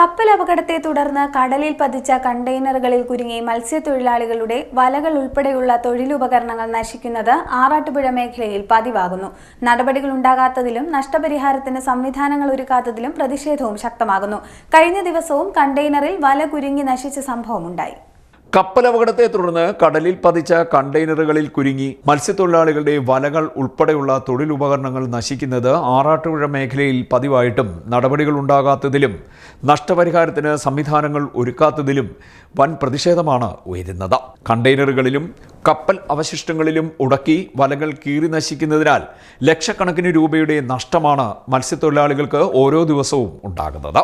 കപ്പൽ അപകടത്തെ തുടർന്ന് കടലിൽ പതിച്ച കണ്ടെയ്നറുകളിൽ കുരുങ്ങി മത്സ്യത്തൊഴിലാളികളുടെ വലകൾ ഉൾപ്പെടെയുള്ള തൊഴിലുപകരണങ്ങൾ നശിക്കുന്നത് ആറാട്ടുപുഴ മേഖലയിൽ പതിവാകുന്നു. നടപടികൾ ഉണ്ടാകാത്തതിലും നഷ്ടപരിഹാരത്തിന് സംവിധാനങ്ങൾ ഒരുക്കാത്തതിലും പ്രതിഷേധവും ശക്തമാകുന്നു. കഴിഞ്ഞ ദിവസവും കണ്ടെയ്നറിൽ വല കുരുങ്ങി നശിച്ച സംഭവമുണ്ടായി. കപ്പലപകടത്തെ തുടർന്ന് കടലിൽ പതിച്ച കണ്ടെയ്നറുകളിൽ കുരുങ്ങി മത്സ്യത്തൊഴിലാളികളുടെ വലകൾ ഉൾപ്പെടെയുള്ള തൊഴിലുപകരണങ്ങൾ നശിക്കുന്നത് ആറാട്ടുപുഴ മേഖലയിൽ പതിവായിട്ടും നടപടികൾ ഉണ്ടാകാത്തതിലും നഷ്ടപരിഹാരത്തിന് സംവിധാനങ്ങൾ ഒരുക്കാത്തതിലും വൻ പ്രതിഷേധമാണ് ഉയരുന്നത്. കണ്ടെയ്നറുകളിലും കപ്പൽ അവശിഷ്ടങ്ങളിലും ഉടക്കി വലകൾ കീറി നശിക്കുന്നതിനാൽ ലക്ഷക്കണക്കിന് രൂപയുടെ നഷ്ടമാണ് മത്സ്യത്തൊഴിലാളികൾക്ക് ഓരോ ദിവസവും ഉണ്ടാകുന്നത്.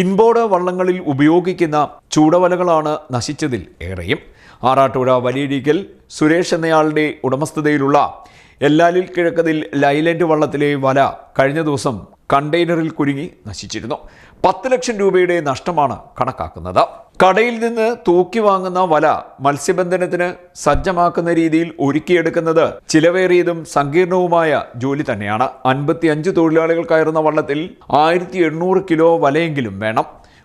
ഇൻബോർഡ് വള്ളങ്ങളിൽ ഉപയോഗിക്കുന്ന ചൂടവലകളാണ് നശിച്ചതിൽ ഏറെയും. ആറാട്ടുപുഴ വലിയഴീക്കൽ സുരേഷ് എന്നയാളുടെ ഉടമസ്ഥതയിലുള്ള എല്ലാലിൽ കിഴക്കതിൽ ലൈലൻഡ് വള്ളത്തിലെ വല കഴിഞ്ഞ ദിവസം കണ്ടെയ്നറിൽ കുരുങ്ങി നശിച്ചിരുന്നു. പത്ത് ലക്ഷം രൂപയുടെ നഷ്ടമാണ് കണക്കാക്കുന്നത്. കടയിൽ നിന്ന് തൂക്കി വാങ്ങുന്ന വല മത്സ്യബന്ധനത്തിന് സജ്ജമാക്കുന്ന രീതിയിൽ ഒരുക്കിയെടുക്കുന്നത് ചിലവേറിയതും സങ്കീർണവുമായ ജോലി തന്നെയാണ്. അൻപത്തി അഞ്ച് തൊഴിലാളികൾ കയറുന്ന വള്ളത്തിൽ ആയിരത്തി കിലോ വലയെങ്കിലും വേണം.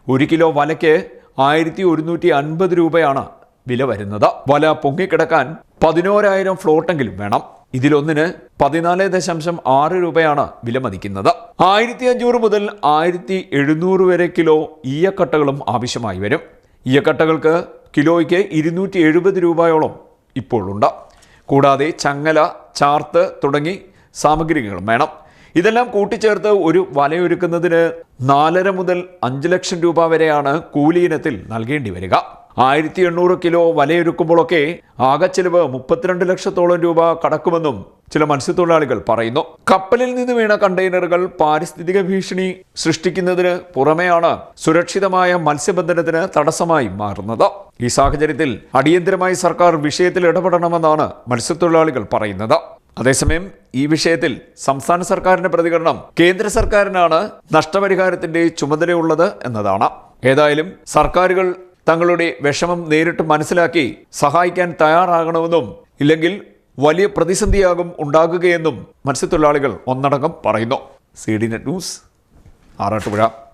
ഒരു കിലോ വലയ്ക്ക് ആയിരത്തി ഒരുന്നൂറ്റി അൻപത് രൂപയാണ് വില വരുന്നത്. വല പൊങ്ങിക്കിടക്കാൻ പതിനോരായിരം ഫ്ലോട്ടെങ്കിലും വേണം. ഇതിലൊന്നിന് പതിനാല് ദശാംശം ആറ് രൂപയാണ് വില മതിക്കുന്നത്. ആയിരത്തി അഞ്ഞൂറ് മുതൽ ആയിരത്തി എഴുന്നൂറ് വരെ കിലോ ഈയക്കട്ടകളും ആവശ്യമായി വരും. ഈയക്കട്ടകൾക്ക് കിലോയ്ക്ക് ഇരുന്നൂറ്റി എഴുപത് രൂപയോളം ഇപ്പോഴുണ്ട്. കൂടാതെ ചങ്ങല ചാർത്ത് തുടങ്ങി സാമഗ്രികളും വേണം. ഇതെല്ലാം കൂട്ടിച്ചേർത്ത് ഒരു വലയൊരുക്കുന്നതിന് നാലര മുതൽ അഞ്ച് ലക്ഷം രൂപ വരെയാണ് കൂലി ഇനത്തിൽ നൽകേണ്ടി വരിക. ആയിരത്തി എണ്ണൂറ് കിലോ വലയൊരുക്കുമ്പോഴൊക്കെ ആകെ ചെലവ് മുപ്പത്തിരണ്ട് ലക്ഷത്തോളം രൂപ കടക്കുമെന്നും ചില മത്സ്യത്തൊഴിലാളികൾ പറയുന്നു. കപ്പലിൽ നിന്ന് വീണ കണ്ടെയ്നറുകൾ പാരിസ്ഥിതിക ഭീഷണി സൃഷ്ടിക്കുന്നതിന് പുറമെയാണ് സുരക്ഷിതമായ മത്സ്യബന്ധനത്തിന് തടസ്സമായി മാറുന്നത്. ഈ സാഹചര്യത്തിൽ അടിയന്തരമായി സർക്കാർ വിഷയത്തിൽ ഇടപെടണമെന്നാണ് മത്സ്യത്തൊഴിലാളികൾ പറയുന്നത്. അതേസമയം ഈ വിഷയത്തിൽ സംസ്ഥാന സർക്കാരിന്റെ പ്രതികരണം കേന്ദ്ര സർക്കാരിനാണ് നഷ്ടപരിഹാരത്തിന്റെ ചുമതലയുള്ളത് എന്നതാണ്. ഏതായാലും സർക്കാരുകൾ തങ്ങളുടെ വിഷമം നേരിട്ട് മനസ്സിലാക്കി സഹായിക്കാൻ തയ്യാറാകണമെന്നും ഇല്ലെങ്കിൽ വലിയ പ്രതിസന്ധിയാകും ഉണ്ടാകുകയെന്നും മത്സ്യത്തൊഴിലാളികൾ ഒന്നടങ്കം പറയുന്നു. C D net news Arattupuzha.